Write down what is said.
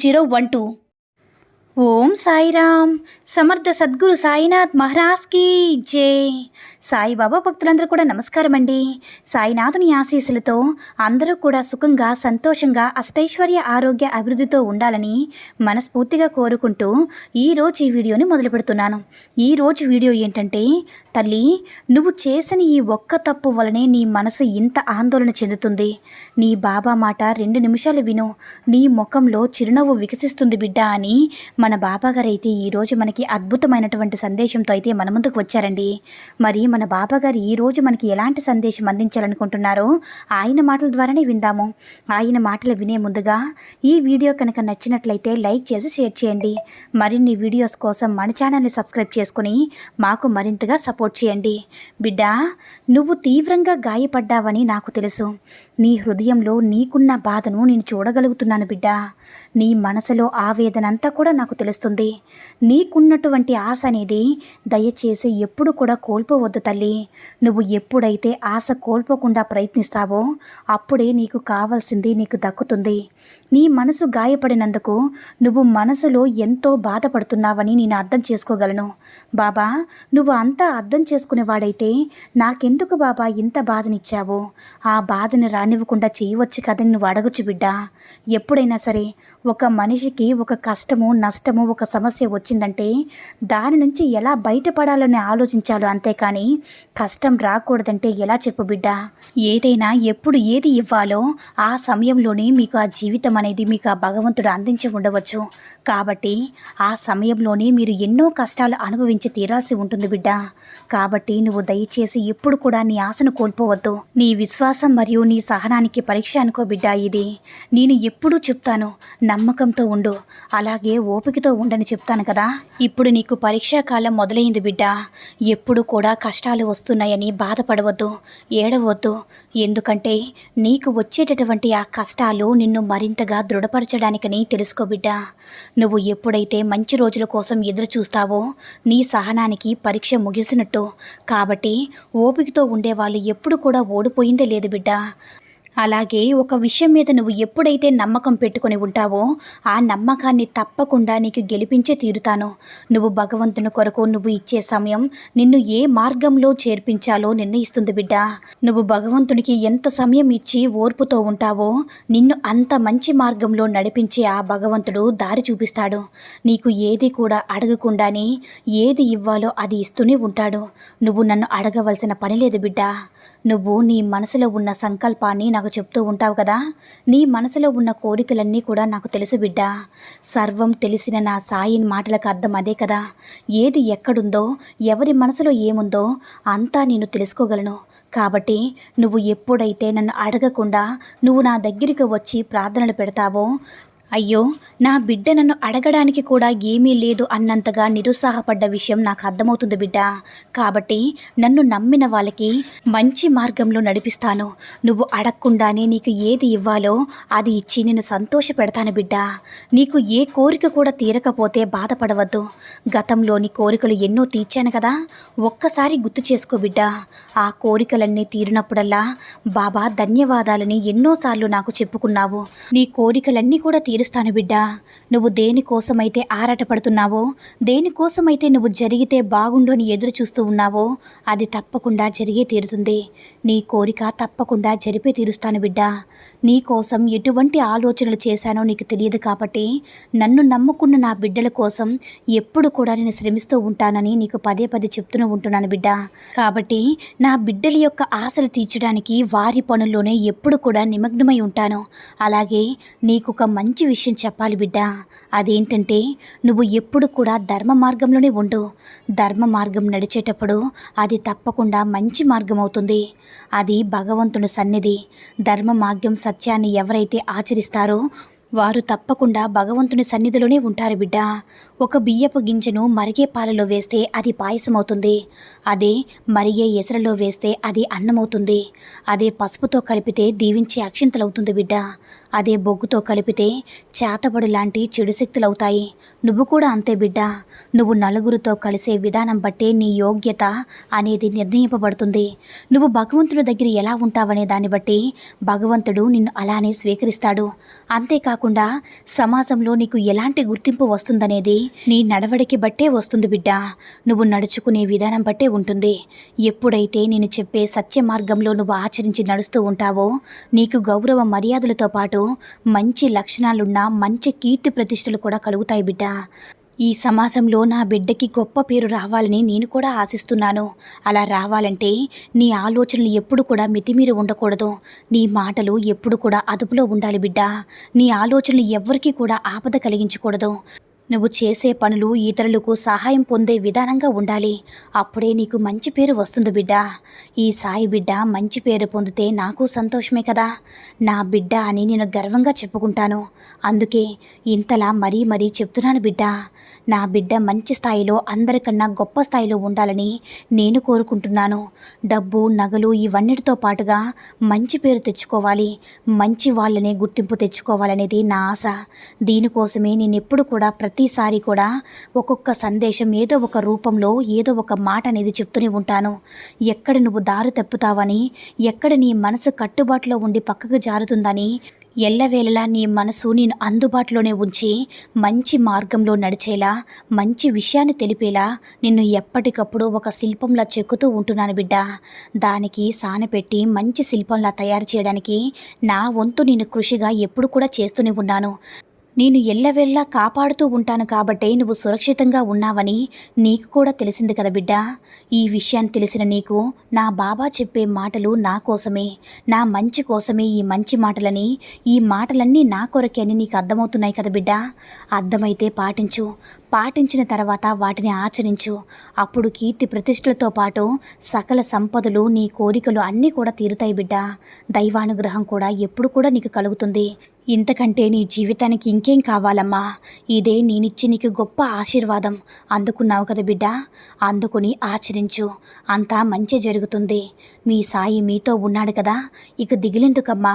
zero one two. ఓం సాయిరామ్. సమర్థ సద్గురు సాయినాథ్ మహారాజ్కి జై. సాయిబాబా భక్తులందరూ కూడా నమస్కారం అండి సాయినాథుని ఆశీస్సులతో అందరూ కూడా సుఖంగా సంతోషంగా అష్టైశ్వర్య ఆరోగ్య అభివృద్ధితో ఉండాలని మనస్ఫూర్తిగా కోరుకుంటూ ఈరోజు ఈ వీడియోని మొదలు పెడుతున్నాను. ఈరోజు వీడియో ఏంటంటే తల్లి నువ్వు చేసిన ఈ ఒక్క తప్పు వలనే నీ మనసు ఇంత ఆందోళన చెందుతుంది. నీ బాబా మాట రెండు నిమిషాలు విను. నీ ముఖంలో చిరునవ్వు వికసిస్తుంది బిడ్డ అని మన బాబాగారు అయితే ఈరోజు మనకి అద్భుతమైనటువంటి సందేశంతో అయితే మన ముందుకు వచ్చారండి. మరి మన బాబాగారు ఈరోజు మనకి ఎలాంటి సందేశం అందించాలనుకుంటున్నారో ఆయన మాటల ద్వారానే విందాము. ఆయన మాటలు వినే ముందుగా ఈ వీడియో కనుక నచ్చినట్లయితే లైక్ చేసి షేర్ చేయండి. మరిన్ని వీడియోస్ కోసం మన ఛానల్ని సబ్స్క్రైబ్ చేసుకుని మాకు మరింతగా సపోర్ట్ చేయండి. బిడ్డ నువ్వు తీవ్రంగా గాయపడ్డావని నాకు తెలుసు. నీ హృదయంలో నీకున్న బాధను నేను చూడగలుగుతున్నాను బిడ్డ. నీ మనసులో ఆవేదన అంతా కూడా నాకు తెలుస్తుంది. నీకున్న నీకున్నటువంటి ఆశ అనేది దయచేసి ఎప్పుడు కూడా కోల్పోవద్దు తల్లి. నువ్వు ఎప్పుడైతే ఆశ కోల్పోకుండా ప్రయత్నిస్తావో అప్పుడే నీకు కావాల్సింది నీకు దక్కుతుంది. నీ మనసు గాయపడినందుకు నువ్వు మనసులో ఎంతో బాధపడుతున్నావని నేను అర్థం చేసుకోగలను. బాబా నువ్వు అంతా అర్థం చేసుకునేవాడైతే నాకెందుకు బాబా ఇంత బాధనిచ్చావు? ఆ బాధని రానివ్వకుండా చేయవచ్చు కదని నువ్వు అడగచ్చు బిడ్డ. ఎప్పుడైనా సరే ఒక మనిషికి ఒక కష్టము నష్టము ఒక సమస్య వచ్చిందంటే దాని నుంచి ఎలా బయటపడాలని ఆలోచించాలో అంతేకాని కష్టం రాకూడదంటే ఎలా చెప్పు బిడ్డ? ఏదైనా ఎప్పుడు ఏది ఇవ్వాలో ఆ సమయంలోనే మీకు ఆ జీవితం అనేది మీకు ఆ భగవంతుడు అందించి ఉండవచ్చు. కాబట్టి ఆ సమయంలోనే మీరు ఎన్నో కష్టాలు అనుభవించి తీరాల్సి ఉంటుంది బిడ్డ. కాబట్టి నువ్వు దయచేసి ఎప్పుడు కూడా నీ ఆశను కోల్పోవద్దు. నీ విశ్వాసం మరియు నీ సహనానికి పరీక్ష అనుకో బిడ్డ ఇది. నేను ఎప్పుడూ చెప్తాను నమ్మకంతో ఉండు. అలాగే ఓపికతో ఉండని చెప్తాను కదా. ఇప్పుడు నీకు పరీక్షా కాలం మొదలైంది బిడ్డ. ఎప్పుడు కూడా కష్టాలు వస్తున్నాయని బాధపడవద్దు ఏడవద్దు. ఎందుకంటే నీకు వచ్చేటటువంటి ఆ కష్టాలు నిన్ను మరింతగా దృఢపరచడానికని తెలుసుకో బిడ్డ. నువ్వు ఎప్పుడైతే మంచి రోజుల కోసం ఎదురు చూస్తావో నీ సహనానికి పరీక్ష ముగిసినట్టు. కాబట్టి ఓపికతో ఉండేవాళ్ళు ఎప్పుడు కూడా ఓడిపోయిందే లేదు బిడ్డ. అలాగే ఒక విషయం మీద నువ్వు ఎప్పుడైతే నమ్మకం పెట్టుకొని ఉంటావో ఆ నమ్మకాన్ని తప్పకుండా నీకు గెలిపించే తీరుతాను. నువ్వు భగవంతుని కొరకు నువ్వు ఇచ్చే సమయం నిన్ను ఏ మార్గంలో చేర్పించాలో నిర్ణయిస్తుంది బిడ్డ. నువ్వు భగవంతునికి ఎంత సమయం ఇచ్చి ఓర్పుతో ఉంటావో నిన్ను అంత మంచి మార్గంలో నడిపించే ఆ భగవంతుడు దారి చూపిస్తాడు. నీకు ఏది కూడా అడగకుండానే ఏది ఇవ్వాలో అది ఇస్తూనే ఉంటాడు. నువ్వు నన్ను అడగవలసిన పని లేదు బిడ్డ. నువ్వు నీ మనసులో ఉన్న సంకల్పాన్ని నాకు చెప్తూ ఉంటావు కదా. నీ మనసులో ఉన్న కోరికలన్నీ కూడా నాకు తెలుసు బిడ్డా. సర్వం తెలిసిన నా సాయిని మాటలకు అర్థం అదే కదా. ఏది ఎక్కడుందో ఎవరి మనసులో ఏముందో అంతా నేను తెలుసుకోగలను. కాబట్టి నువ్వు ఎప్పుడైతే నన్ను అడగకుండా నువ్వు నా దగ్గరికి వచ్చి ప్రార్థనలు పెడతావో అయ్యో నా బిడ్డ నన్ను అడగడానికి కూడా ఏమీ లేదు అన్నంతగా నిరుత్సాహపడ్డ విషయం నాకు అర్థమవుతుంది బిడ్డ. కాబట్టి నన్ను నమ్మిన వాళ్ళకి మంచి మార్గంలో నడిపిస్తాను. నువ్వు అడగకుండానే నీకు ఏది ఇవ్వాలో అది ఇచ్చి నేను సంతోష పెడతాను బిడ్డ. నీకు ఏ కోరిక కూడా తీరకపోతే బాధపడవద్దు. గతంలోని కోరికలు ఎన్నో తీర్చాను కదా. ఒక్కసారి గుర్తు చేసుకో బిడ్డ. ఆ కోరికలన్నీ తీరినప్పుడల్లా బాబా ధన్యవాదాలని ఎన్నోసార్లు నాకు చెప్పుకున్నావు. నీ కోరికలన్నీ కూడా తీరుస్తాను బిడ్డ. నువ్వు దేనికోసమైతే ఆరాటపడుతున్నావో దేనికోసమైతే నువ్వు జరిగితే బాగుండు అని ఎదురు చూస్తూ ఉన్నావో అది తప్పకుండా జరిగే తీరుతుంది. నీ కోరిక తప్పకుండా జరిపే తీరుస్తాను బిడ్డ. నీ కోసం ఎటువంటి ఆలోచనలు చేశానో నీకు తెలియదు కాబట్టి నన్ను నమ్ముకున్న నా బిడ్డల కోసం ఎప్పుడు కూడా నేను శ్రమిస్తూ ఉంటానని నీకు పదే పదే చెప్తూనే ఉంటున్నాను బిడ్డ. కాబట్టి నా బిడ్డల యొక్క ఆశలు తీర్చడానికి వారి పనుల్లోనే ఎప్పుడు కూడా నిమగ్నమై ఉంటాను. అలాగే నీకు ఒక మంచి విషయం చెప్పాలి బిడ్డ. అదేంటంటే నువ్వు ఎప్పుడు కూడా ధర్మ మార్గంలోనే ఉండు. ధర్మ మార్గం నడిచేటప్పుడు అది తప్పకుండా మంచి మార్గం అవుతుంది అది భగవంతుని సన్నిధి. ధర్మ మార్గం సత్యాన్ని ఎవరైతే ఆచరిస్తారో వారు తప్పకుండా భగవంతుని సన్నిధిలోనే ఉంటారు బిడ్డ. ఒక బియ్యపు గింజను మరిగే పాలలో వేస్తే అది పాయసమవుతుంది. అదే మరిగే ఎసరలో వేస్తే అది అన్నమవుతుంది. అదే పసుపుతో కలిపితే దీవించే అక్షింతలవుతుంది బిడ్డ. అదే బొగ్గుతో కలిపితే చేతబడి లాంటి చెడు శక్తులవుతాయి. నువ్వు కూడా అంతే బిడ్డ. నువ్వు నలుగురితో కలిసే విధానం బట్టే నీ యోగ్యత అనేది నిర్ణయింపబడుతుంది. నువ్వు భగవంతుడి దగ్గర ఎలా ఉంటావనే దాన్ని బట్టి భగవంతుడు నిన్ను అలానే స్వీకరిస్తాడు. అంతేకాకుండా సమాజంలో నీకు ఎలాంటి గుర్తింపు వస్తుందనేది నీ నడవడికి బట్టే వస్తుంది బిడ్డ. నువ్వు నడుచుకునే విధానం బట్టే ఉంటుంది. ఎప్పుడైతే నేను చెప్పే సత్య మార్గంలో నువ్వు ఆచరించి నడుస్తూ ఉంటావో నీకు గౌరవ మర్యాదలతో పాటు మంచి లక్షణాలున్న మంచి కీర్తి ప్రతిష్టలు కూడా కలుగుతాయి బిడ్డ. ఈ సమాజంలో నా బిడ్డకి గొప్ప పేరు రావాలని నేను కూడా ఆశిస్తున్నాను. అలా రావాలంటే నీ ఆలోచనలు ఎప్పుడు కూడా మితిమీరి ఉండకూడదు. నీ మాటలు ఎప్పుడు కూడా అదుపులో ఉండాలి బిడ్డ. నీ ఆలోచనలు ఎవ్వరికీ కూడా ఆపద కలిగించకూడదు. నువ్వు చేసే పనులు ఇతరులకు సహాయం పొందే విధానంగా ఉండాలి. అప్పుడే నీకు మంచి పేరు వస్తుంది బిడ్డ. ఈ సాయి బిడ్డ మంచి పేరు పొందితే నాకు సంతోషమే కదా. నా బిడ్డ అని నేను గర్వంగా చెప్పుకుంటాను. అందుకే ఇంతలా మరీ మరీ చెప్తున్నాను బిడ్డ. నా బిడ్డ మంచి స్థాయిలో అందరికన్నా గొప్ప స్థాయిలో ఉండాలని నేను కోరుకుంటున్నాను. డబ్బు నగలు ఇవన్నిటితో పాటుగా మంచి పేరు తెచ్చుకోవాలి. మంచి వాళ్ళనే గుర్తింపు తెచ్చుకోవాలనేది నా ఆశ. దీనికోసమే నేను ఎప్పుడు కూడా ప్రతి ప్రతిసారి కూడా ఒక్కొక్క సందేశం ఏదో ఒక రూపంలో ఏదో ఒక మాట అనేది చెప్తూనే ఉంటాను. ఎక్కడ నువ్వు దారి తప్పుతావని ఎక్కడ నీ మనసు కట్టుబాటులో ఉండి పక్కకు జారుతుందని ఎల్లవేళలా నీ మనసు నేను అందుబాటులోనే ఉంచి మంచి మార్గంలో నడిచేలా మంచి విషయాన్ని తెలిపేలా నిన్ను ఎప్పటికప్పుడు ఒక శిల్పంలా చెక్కుతూ ఉంటున్నాను బిడ్డ. దానికి సానపెట్టి మంచి శిల్పంలా తయారు చేయడానికి నా వంతు నేను కృషిగా ఎప్పుడు కూడా చేస్తూనే ఉన్నాను. నేను ఎల్లవెల్లా కాపాడుతూ ఉంటాను కాబట్టే నువ్వు సురక్షితంగా ఉన్నావని నీకు కూడా తెలిసింది కదా బిడ్డ. ఈ విషయాన్ని తెలిసిన నీకు నా బాబా చెప్పే మాటలు నా కోసమే నా మంచి కోసమే ఈ మంచి మాటలని ఈ మాటలన్నీ నా కొరకే అని నీకు అర్థమవుతున్నాయి కదా బిడ్డ. అర్థమైతే పాటించు. పాటించిన తర్వాత వాటిని ఆచరించు. అప్పుడు కీర్తి ప్రతిష్టలతో పాటు సకల సంపదలు నీ కోరికలు అన్నీ కూడా తీరుతాయి బిడ్డ. దైవానుగ్రహం కూడా ఎప్పుడు కూడా నీకు కలుగుతుంది. ఇంతకంటే నీ జీవితానికి ఇంకేం కావాలమ్మా? ఇదే నేనిచ్చి నీకు గొప్ప ఆశీర్వాదం. అందుకున్నావు కదా బిడ్డ? అందుకుని ఆచరించు. అంతా మంచి జరుగుతుంది. మీ సాయి మీతో ఉన్నాడు కదా? ఇక దిగిలెందుకమ్మా?